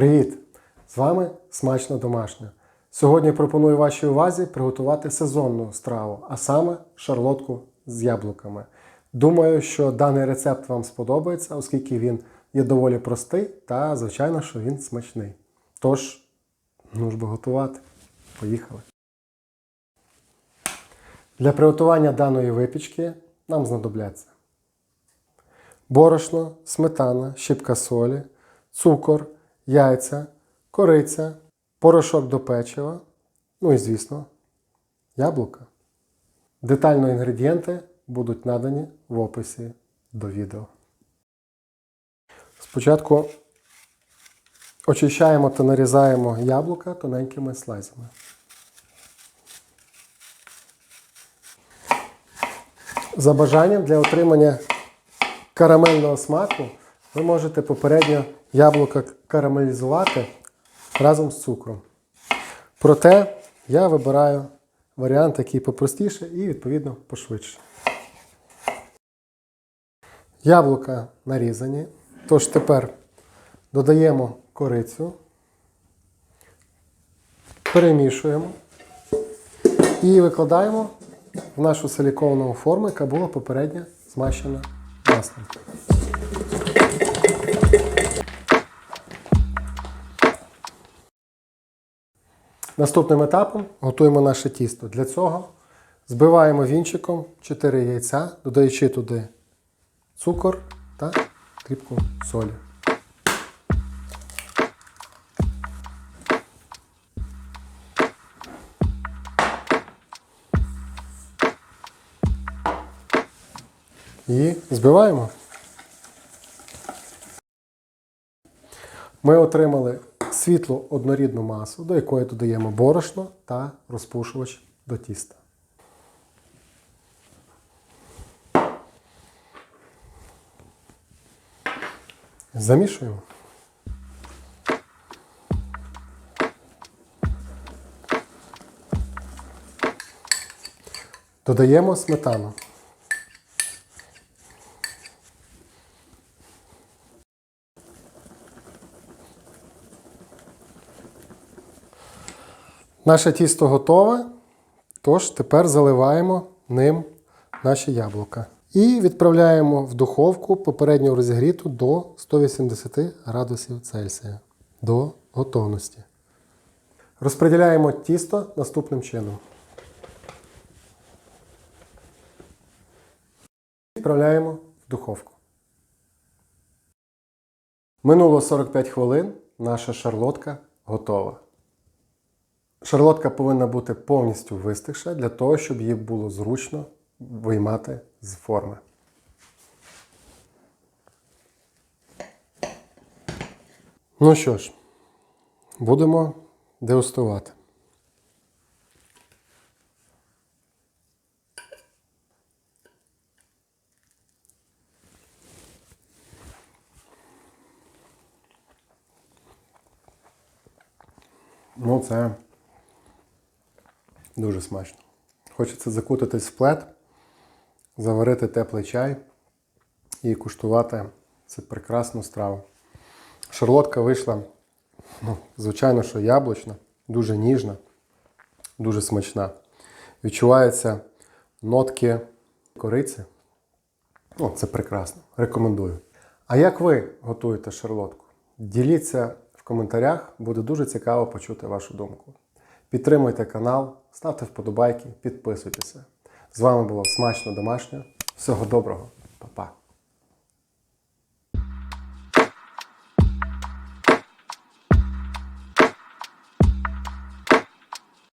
Привіт! З вами смачно домашнє. Сьогодні пропоную вашій увазі приготувати сезонну страву, а саме шарлотку з яблуками. Думаю, що даний рецепт вам сподобається, оскільки він є доволі простий та, звичайно, що він смачний. Тож, ну ж би готувати. Поїхали. Для приготування даної випічки нам знадобляться борошно, сметана, щіпка солі, цукор, яйця, кориця, порошок до печива, ну і, звісно, яблука. Детально інгредієнти будуть надані в описі до відео. Спочатку очищаємо та нарізаємо яблука тоненькими слайсами. За бажанням для отримання карамельного смаку ви можете попередньо яблука карамелізувати разом з цукром. Проте я вибираю варіант, який попростіше і, відповідно, пошвидше. Яблука нарізані. Тож тепер додаємо корицю, перемішуємо і викладаємо в нашу силіконову форму, яка була попередньо змащена маслом. Наступним етапом готуємо наше тісто. Для цього збиваємо вінчиком 4 яйця, додаючи туди цукор та дрібку солі. І збиваємо. Ми отримали світлу однорідну масу, до якої додаємо борошно та розпушувач до тіста. Замішуємо. Додаємо сметану. Наше тісто готове, тож тепер заливаємо ним наші яблука. І відправляємо в духовку попередньо розігріту до 180 градусів Цельсія до готовності. Розподіляємо тісто наступним чином. Відправляємо в духовку. Минуло 45 хвилин. Наша шарлотка готова. Шарлотка повинна бути повністю вистигша для того, щоб її було зручно виймати з форми. Ну що ж, будемо дегустувати. Ну, це дуже смачно. Хочеться закутатись в плед, заварити теплий чай і куштувати цю прекрасну страву. Шарлотка вийшла, ну, звичайно, що яблучна, дуже ніжна, дуже смачна. Відчуваються нотки кориці. Ну, це прекрасно. Рекомендую. А як ви готуєте шарлотку? Діліться в коментарях, буде дуже цікаво почути вашу думку. Підтримуйте канал, ставте вподобайки, підписуйтеся. З вами було смачно домашнє. Всього доброго!